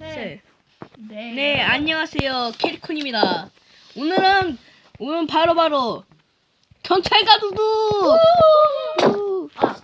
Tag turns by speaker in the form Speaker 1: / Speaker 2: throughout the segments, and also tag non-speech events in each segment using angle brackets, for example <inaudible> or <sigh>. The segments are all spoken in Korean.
Speaker 1: 셋.
Speaker 2: 네.
Speaker 1: 네, 안녕하세요. 캐리콘입니다. 오늘은, 오늘은 바로 바로, 경찰 가 두두!
Speaker 2: 아,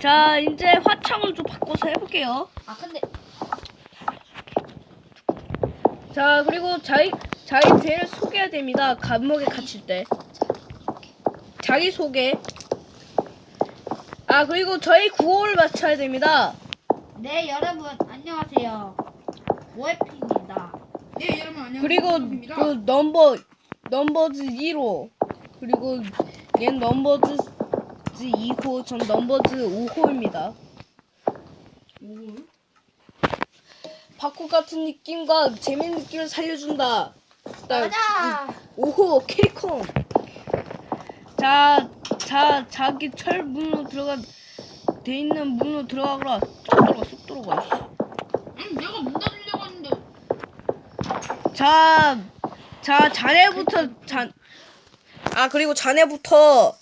Speaker 1: 자, 이제 화창을 좀 바꿔서 해볼게요.
Speaker 2: 아 근데
Speaker 1: 자, 그리고 자기, 자기 죄를 소개해야 됩니다. 감옥에 갇힐 때. 자기 소개. 아, 그리고 저희 구호를 맞춰야 됩니다.
Speaker 2: 네 여러분 안녕하세요. 오해피입니다.
Speaker 3: 네 여러분 안녕하세요.
Speaker 1: 그리고. 그 넘버 넘버즈 1호 그리고 얘 넘버즈 2호 전 넘버즈 5호입니다.
Speaker 3: 오,
Speaker 1: 바쿠 같은 느낌과 재밌는 느낌을 살려준다. 나
Speaker 2: 가자.
Speaker 1: 5호 케이콘. 자, 자, 자기 철 문으로 들어가 돼 있는 문으로 들어가거라. 쏙 들어가, 쏙 들어가.
Speaker 3: 음, 내가 문 닫으려고 했는데
Speaker 1: 자, 자, 자네부터 잔. 아 그리고 자네부터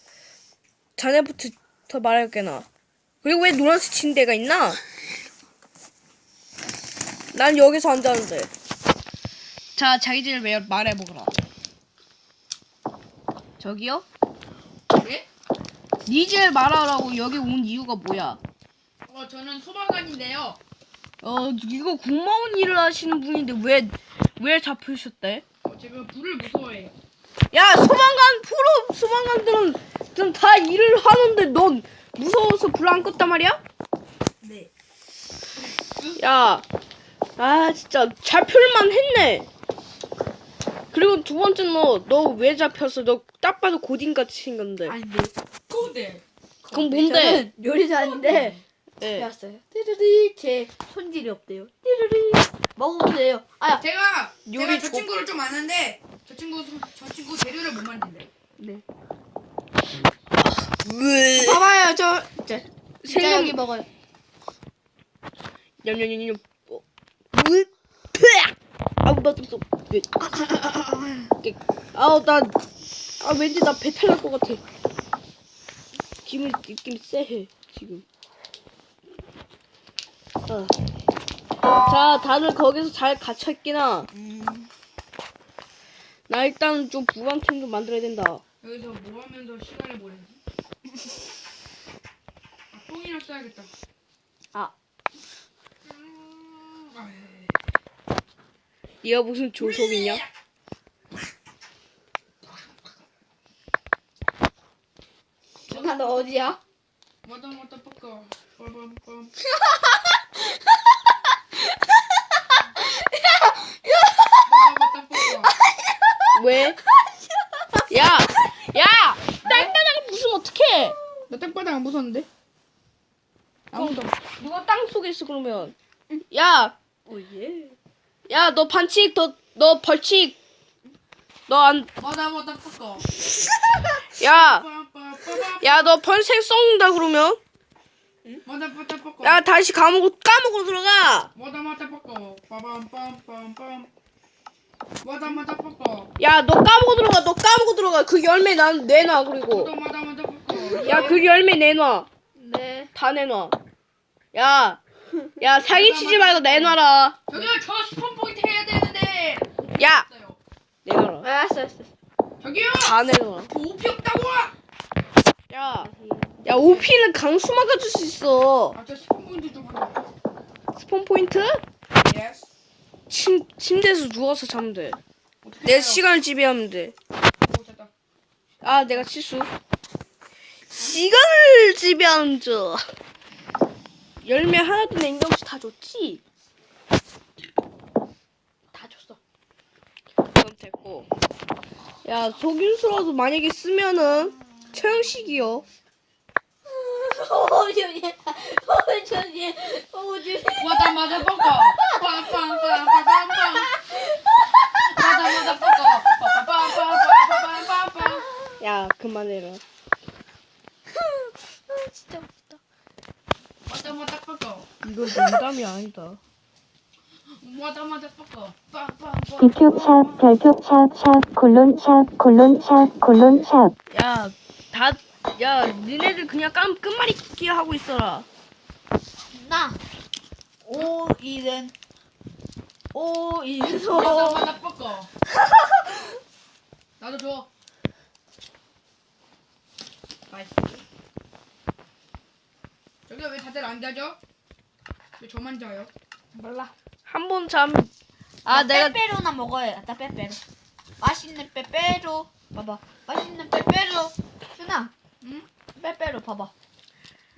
Speaker 1: 자네부터 더 말할게 나. 그리고 왜 노란색 침대가 있나? 난 여기서 앉았는데. 자, 자기들 왜 말해보거라. 저기요?
Speaker 3: 네?
Speaker 1: 니젤 말하라고 여기 온 이유가 뭐야?
Speaker 3: 어 저는 소방관인데요.
Speaker 1: 어, 이거 공무원 일을 하시는 분인데 왜, 왜 잡히셨대?
Speaker 3: 어, 제가 불을 무서워해요.
Speaker 1: 야 소방관 프로 소방관들은 좀 다 일을 하는데 넌 무서워서 불 안 껐단 말이야?
Speaker 3: 네.
Speaker 1: 야, 아 진짜 잡힐만 했네. 그리고 두 번째 너너왜 잡혔어? 너 딱 봐도 고딩 같이 생겼는데.
Speaker 2: 아닌데.
Speaker 3: 고대.
Speaker 1: 그건 뭔데?
Speaker 2: 저는 요리사인데
Speaker 1: 예.
Speaker 2: 배웠어요. 띠르리 제 손질이 없대요. 띠르리 먹어보세요. 아야.
Speaker 3: 제가
Speaker 1: 요리
Speaker 3: 제가 저
Speaker 1: 조-
Speaker 3: 친구를 좀 아는데 저 친구 소- 저 친구 재료를 못 만든대.
Speaker 1: 네. 왜?
Speaker 2: 봐봐요 저. 진짜, 진짜
Speaker 1: 생각-
Speaker 2: 여기 먹어요.
Speaker 1: 냠냠냠냠. 어. 아우 나 좀. 왜? 아우 나. 아 왠지 나 배탈 날 것 같아. 기분이 느낌이 쎄해 지금. 어. 자 다들 거기서 잘 갇혀 있기나. 나 일단 좀 무한템 좀 만들어야 된다.
Speaker 3: 여기서 뭐 하면서 시간을 보내지? 아, 똥이나 싸야겠다.
Speaker 2: 아.
Speaker 3: 음, 아,
Speaker 1: 네가 무슨 조속이냐?
Speaker 2: 준아 너 어디야?
Speaker 3: 뭐다 뭐다 뻑거. 빠밤빰. 뭐다 뭐다 뻑거.
Speaker 1: 왜? 야, 야, 땅바닥에 무슨 어떡해?
Speaker 3: 나 땅바닥 안 무서운데? 아무도.
Speaker 1: 누가 땅 속에 있어 그러면? 야,
Speaker 2: 오예.
Speaker 1: 야, 너 반칙, 너, 너 벌칙, 너 안,
Speaker 3: 뭐다 뭐다 뻑거.
Speaker 1: 야. 야, 너 벌칙 썩는다 그러면?
Speaker 3: 뭐다 뭐다 뻑거.
Speaker 1: 야, 다시 감옥 까먹고 들어가.
Speaker 3: 뭐다 뭐다 뻑거. 빠밤빰빰빰. 뭐다 뭐다 뻑거.
Speaker 1: 야, 너 까먹고 들어가, 너 까먹고 들어가. 그 열매 난 내놔 그리고.
Speaker 3: 뭐다 뭐다 뭐다 뻑거.
Speaker 1: 야, 그 열매 내놔.
Speaker 2: 네.
Speaker 1: 다 내놔. 야, 야, 사기치지 말고 내놔라.
Speaker 3: 저기요 저 스폰 포인트 해야 되는데.
Speaker 1: 야. 내놔라.
Speaker 2: 알았어 알았어.
Speaker 3: 저기요.
Speaker 1: 다 내놔.
Speaker 3: 저 오피 없다고.
Speaker 1: 야, 야, 오피는 강수 막아줄 수 있어.
Speaker 3: 아저 스폰 포인트 좀 하자.
Speaker 1: 스폰 포인트?
Speaker 3: 예스.
Speaker 1: 침, 침대에서 누워서 자면 돼.
Speaker 3: 어떻게
Speaker 1: 내
Speaker 3: 해요?
Speaker 1: 시간을 지배하면 돼.
Speaker 3: 오, 됐다.
Speaker 1: 아, 내가 실수. 시간을 지배하는 자. 열매 하나도 없이 다 줬지?
Speaker 2: 다 줬어.
Speaker 1: 그럼 됐고. 야, 속임수라도 만약에 쓰면은 처형식이요.
Speaker 2: 오준이, 오준이.
Speaker 1: 야, 그만해라.
Speaker 2: 아, 진짜 웃다.
Speaker 3: 뭐다 맞아 뻑거.
Speaker 1: 이거 농담이 아니다.
Speaker 3: 빵빵빵.
Speaker 4: 기표 샵 별표 샵샵 콜론 샵 콜론 샵 콜론 샵
Speaker 1: 야, 다, 야, 니네들 그냥 깜, 끝말잇기 하고 있어라.
Speaker 2: 나 오일은 오,
Speaker 3: 어,
Speaker 2: 이소.
Speaker 3: 나 뻑거. 나도 줘. 맛있어. 저기요 왜 다들 안 자죠? 왜 저만 자요?
Speaker 2: 몰라.
Speaker 1: 한 번 잠.
Speaker 2: 아,
Speaker 1: 아 내가
Speaker 2: 빼빼로나 먹어야 나 빼빼로. 맛있는 빼빼로. 봐봐. 맛있는 빼빼로. 준아.
Speaker 3: 응?
Speaker 2: 빼빼로 봐봐.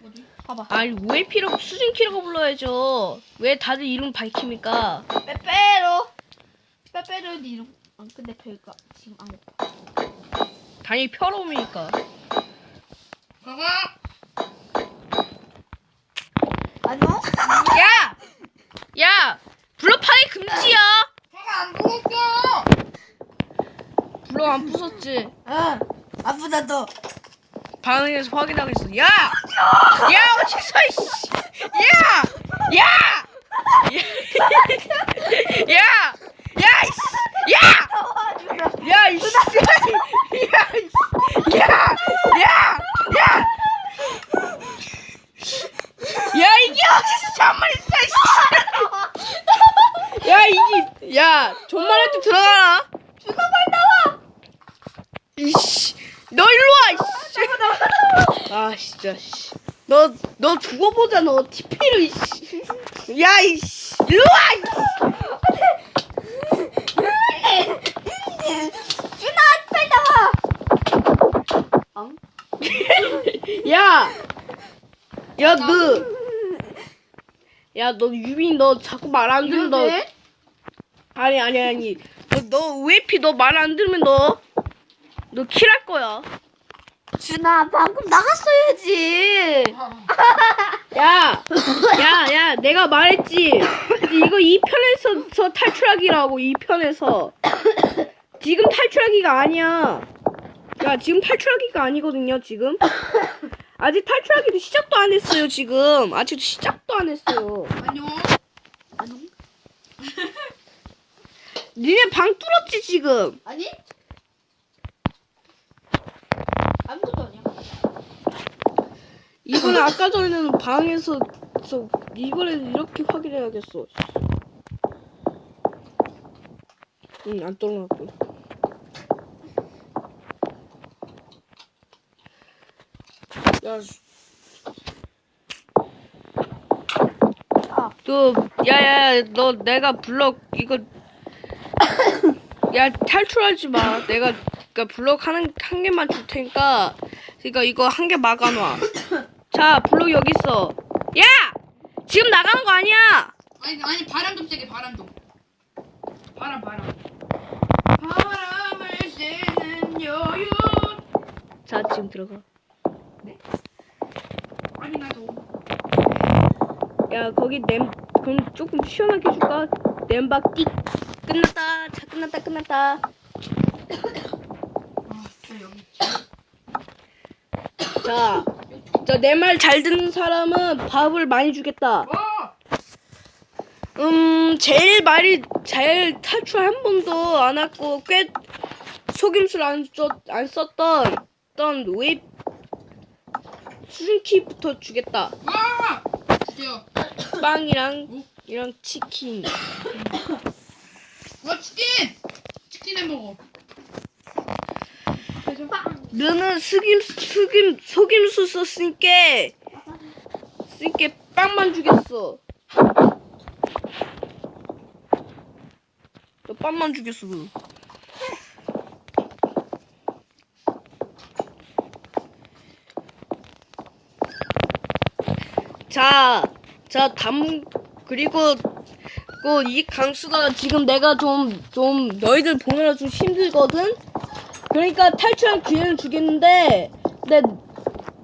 Speaker 3: 어디?
Speaker 2: 봐봐.
Speaker 1: 아니 왜 필요 수진 키라고 불러야죠. 왜 다들 이름 밝힙니까?
Speaker 2: 빼빼로. 빼빼로 이름. 아, 근데 배가 지금 안 고파.
Speaker 1: 당연히 펴로우니까.
Speaker 3: 가가.
Speaker 2: 안녕?
Speaker 1: 야! 야! 블러파이 금지야!
Speaker 3: 가가 안 먹었어.
Speaker 1: 블러 안 부쉈지?
Speaker 2: 응. 아프다 너.
Speaker 1: 반응에서 확인하겠어. 야! 야, 어디서, 이씨! 야! 야! 야! 야, 이씨! 야! 야, 이씨! 야, 이씨! 야! 야! 야! 야, 이게 어디서 잠만 있어, 이씨! 야, 이게, 야, 존말할 때 들어가라!
Speaker 2: 준아 빨리 나와.
Speaker 1: 이씨, 너 일로 와, 이씨. 아, 진짜, 씨. 너, 너 죽어보자, 너. TP를, 이씨. 야, 이씨. 일로 와,
Speaker 2: 준아 빨리 나와. 엉?
Speaker 1: 이씨. <laughs> 야! 야, 너. 야, 너, 유빈, 너 자꾸 말 안 들으면 너.
Speaker 2: 이런데?
Speaker 1: 아니, 아니, 아니. 너, 너, 웨피, 너 말 안 들으면 너. 너 킬할 거야.
Speaker 2: 준아 방금 나갔어야지.
Speaker 1: 야! 야, 야, 내가 말했지. 이거 2편에서 탈출하기라고, 2편에서. 지금 탈출하기가 아니야. 야, 지금 탈출하기가 아니거든요, 지금. 아직 탈출하기도 시작도 안 했어요, 지금. 아직도 시작도 안 했어요.
Speaker 3: 안녕.
Speaker 2: 안녕? <laughs>
Speaker 1: 니네 방 뚫었지, 지금.
Speaker 2: 아니? 아무것도 아니야.
Speaker 1: 이번에 아까 전에는 방에서, 저, 이번에는 이렇게 확인해야겠어. 응, 안 뚫어놨고. 야,
Speaker 2: 아,
Speaker 1: 너, 야야야, 너 내가 블럭 이거, 야 탈출하지 마. 내가 그니까 블럭 하는 한 개만 줄 테니까, 그러니까 이거 한 개 막아놔. 자, 블럭 여기 있어. 야, 지금 나가는 거 아니야.
Speaker 3: 아니 아니 바람 좀 쐬게 바람 좀. 바람 바람. 바람을 쐬는 여유.
Speaker 1: 자, 지금 들어가.
Speaker 3: 아니 나도.
Speaker 1: 야, 거기 냄, 그럼 조금 시원하게 해줄까? 냄박 띡. 끝났다. 자, 끝났다, 끝났다.
Speaker 3: 아 저 여기.
Speaker 1: 자, 저 내 말 잘 듣는 사람은 밥을 많이 주겠다.
Speaker 3: 와.
Speaker 1: 음, 제일 말이 잘 탈출 한 번도 안 했고 꽤 속임수를 안, 썼, 안 썼던 어떤 웨이 수준키부터 주겠다. 빵이랑 이랑 치킨.
Speaker 3: 와 치킨. 치킨 햄버거.
Speaker 1: 너는 속임 속임 속임수 썼으니까 쓰니까 빵만 주겠어. 너 빵만 주겠어. 너. 자, 자, 담, 그리고, 그, 이 강수가 지금 내가 좀, 좀, 너희들 보느라 좀 힘들거든? 그러니까 탈출할 기회는 주겠는데, 내,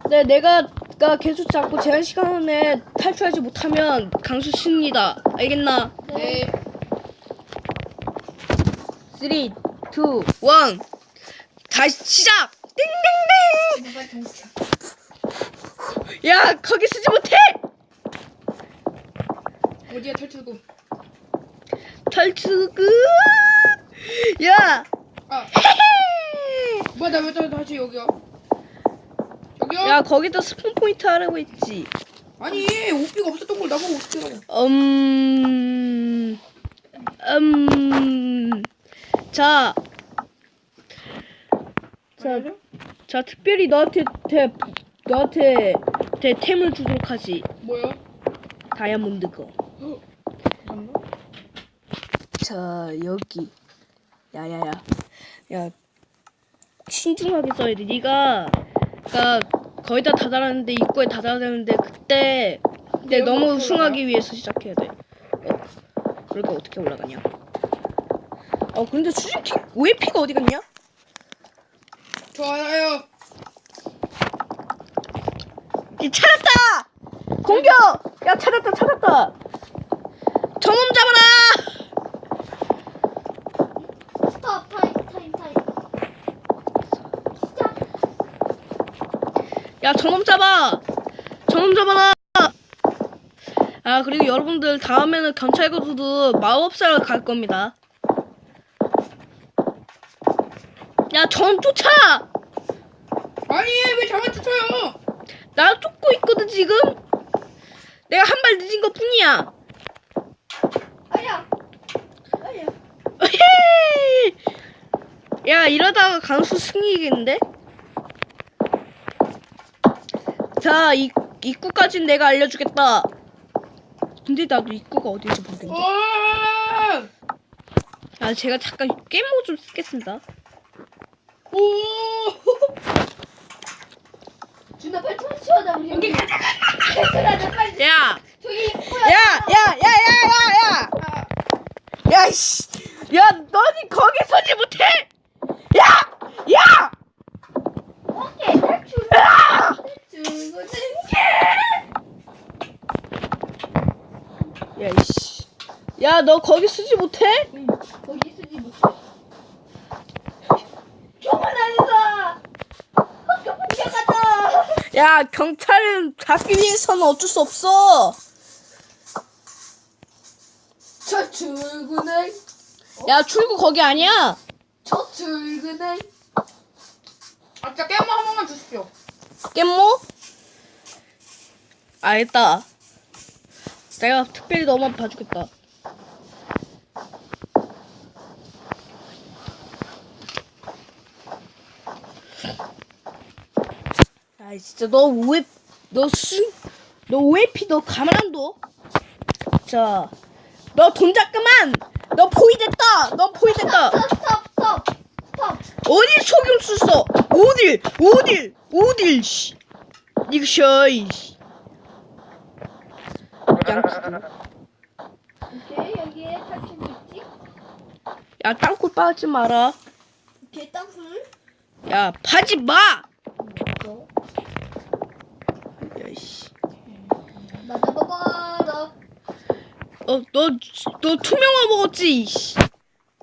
Speaker 1: 내, 내가, 가 계속 잡고 제한 시간 안에 탈출하지 못하면 강수 승리다. 알겠나?
Speaker 3: 네.
Speaker 1: 3, 2, 1. 다시 시작! 띵띵띵! 야, 거기 쓰지 못해!
Speaker 3: 어디야 탈출구?
Speaker 1: 탈출 끝! 야!
Speaker 3: 아! 뭐야 나왜 다시 여기야? 여기요?
Speaker 1: 야, 거기다 스폰 포인트 하라고 했지.
Speaker 3: 아니 오피가 없었던 걸 나보고 어떻게 하라고?
Speaker 1: 음, 어, 자, 자, 자 특별히 너한테 대, 너한테 대 템을 주도록 하지.
Speaker 3: 뭐요?
Speaker 1: 다이아몬드 거.
Speaker 3: 잠깐만.
Speaker 1: 자 여기 야야야 야 신중하게 써야 돼. 네가 그니까 거의 다 다다랐는데 입구에 다다랐는데 그때 근데
Speaker 3: 내가
Speaker 1: 너무? 우승하기 위해서 시작해야 돼. 어, 그러니까 어떻게 올라가냐? 어 근데 수직팀 OAP가 어디 갔냐?
Speaker 3: 좋아요.
Speaker 1: 이 찾았다! 공격! 야 찾았다 찾았다! 저놈 잡아라
Speaker 2: 스톱 타임 타임 타임. 시작.
Speaker 1: 야 저놈 잡아 저놈 잡아라 아 그리고 여러분들 다음에는 경찰고도 마법사를 갈 겁니다 야 저놈 쫓아
Speaker 3: 아니 왜 저만 쫓아요?
Speaker 1: 나 쫓고 있거든 지금 내가 한 발 늦은 것 뿐이야
Speaker 2: 아야. 아야.
Speaker 1: 으헤이. 야 이러다가 강수 승리겠는데 자 이, 입구까진 내가 알려주겠다 근데 나도 입구가 어디인지 모르겠네
Speaker 3: 와!
Speaker 1: 아 제가 잠깐 게임 모드 좀 쓰겠습니다.
Speaker 3: 오!
Speaker 2: 준아 빨리 쫓아다 우리 여기 가자 가자. 빨리.
Speaker 1: 야,
Speaker 2: 저기 입구야.
Speaker 1: 야, 야, 야, 야, 야, 야, 야, 씨, 야, 너니 거기 서지 못해. 야, 야,
Speaker 2: 오케이 탈출.
Speaker 1: 아!
Speaker 2: 탈출.
Speaker 1: 야, 씨, 야, 너 거기 서지 못해?
Speaker 2: 거기 쓰지 못해. 아니다. 학교 폭격하다.
Speaker 1: 야, 경찰을 잡기 위해서는 어쩔 수 없어.
Speaker 2: 저 출근해.
Speaker 1: 야, 출구 거기 아니야.
Speaker 2: 저 출근해.
Speaker 3: 아 진짜 깨물 한 번만 주십시오.
Speaker 1: 깻모? 알겠다. 내가 특별히 너만 봐주겠다. 아 진짜 너 오해 너수너 OAP 너 가만 안 둬. 자, 너돈 잠깐만. 너 포위 됐다. 너 포위 됐다.
Speaker 2: 스톱 스톱 스톱 스톱.
Speaker 1: 어딜 속임 썼어? 어딜? 어딜? 어딜? 씨. 이거 셔이. 양키도.
Speaker 2: 오케이 여기에 탈출구 있지.
Speaker 1: 야 땅굴 빠지 마라.
Speaker 2: 오케이 땅굴.
Speaker 1: 야 파지 마.
Speaker 2: 어.
Speaker 1: 야씨.
Speaker 2: 나 잡아봐라.
Speaker 1: 어너너 투명화 먹었지? 이씨.
Speaker 2: 아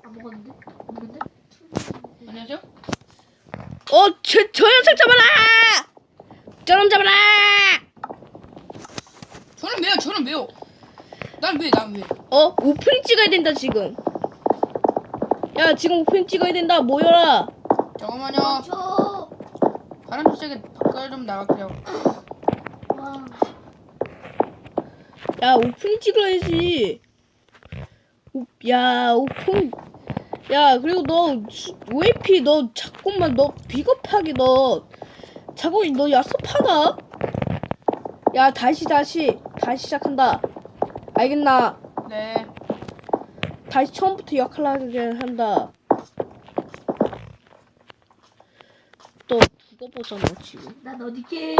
Speaker 2: 먹었는데? 먹는데?
Speaker 3: 안녕하세요.
Speaker 1: 어저 저 녀석 잡아라. 저놈 잡아라.
Speaker 3: 저는 왜요? 저는 왜요? 난 왜? 난 왜?
Speaker 1: 어 오프닝 찍어야 된다 지금. 야 지금 오프닝 찍어야 된다. 모여라.
Speaker 3: 잠깐만요.
Speaker 2: 저.
Speaker 3: 바람 소식에 밖으로 좀 나갈게요.
Speaker 2: 와.
Speaker 1: 야 오프닝 찍어야지. 오, 야 오픈. 야 그리고 너 수- OAP 너 자꾸만 너 비겁하게 너 자꾸 너 야섭하다. 야 다시 다시 다시 시작한다. 알겠나?
Speaker 3: 네.
Speaker 1: 다시 처음부터 역할하게 한다. 또 그거 보잖아 지금.
Speaker 2: 난 어디 게임.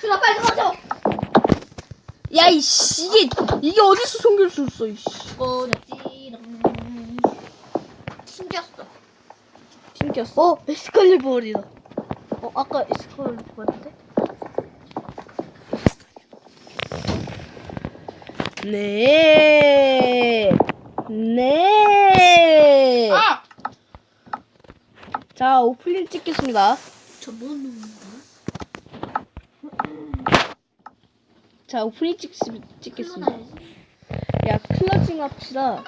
Speaker 2: 준아 빨리 가져.
Speaker 1: 야 이씨 이게 이게 어디서 숨길 수 있어 이씨.
Speaker 2: 꺼냈지롱. 숨겼어.
Speaker 1: 튕겼어. 어 에스컬리버리다.
Speaker 2: 어 아까 스컬 봤는데?
Speaker 1: 네. 네.
Speaker 3: 아!
Speaker 1: 자, 오프닝 찍겠습니다.
Speaker 2: 저뭐 놈인가?
Speaker 1: 자, 오프닝 찍, 찍겠습니다.
Speaker 2: 야,
Speaker 1: 클러징 합시다.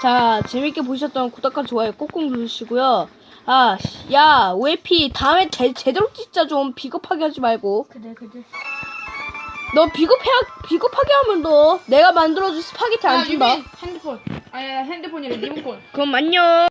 Speaker 1: 자, 재밌게 보셨던 구독과 좋아요 꼭꼭 누르시고요. 아, 씨, 야, OAP 다음에 제, 제대로 찍자 좀 비겁하게 하지 말고.
Speaker 2: 그래 그래.
Speaker 1: 너 비겁해 비겁하게 하면 너 내가 만들어준 스파게티 안
Speaker 4: 아,
Speaker 1: 준다.
Speaker 4: 핸드폰. 아니, 핸드폰이래, 리모컨.
Speaker 1: 그럼 안녕.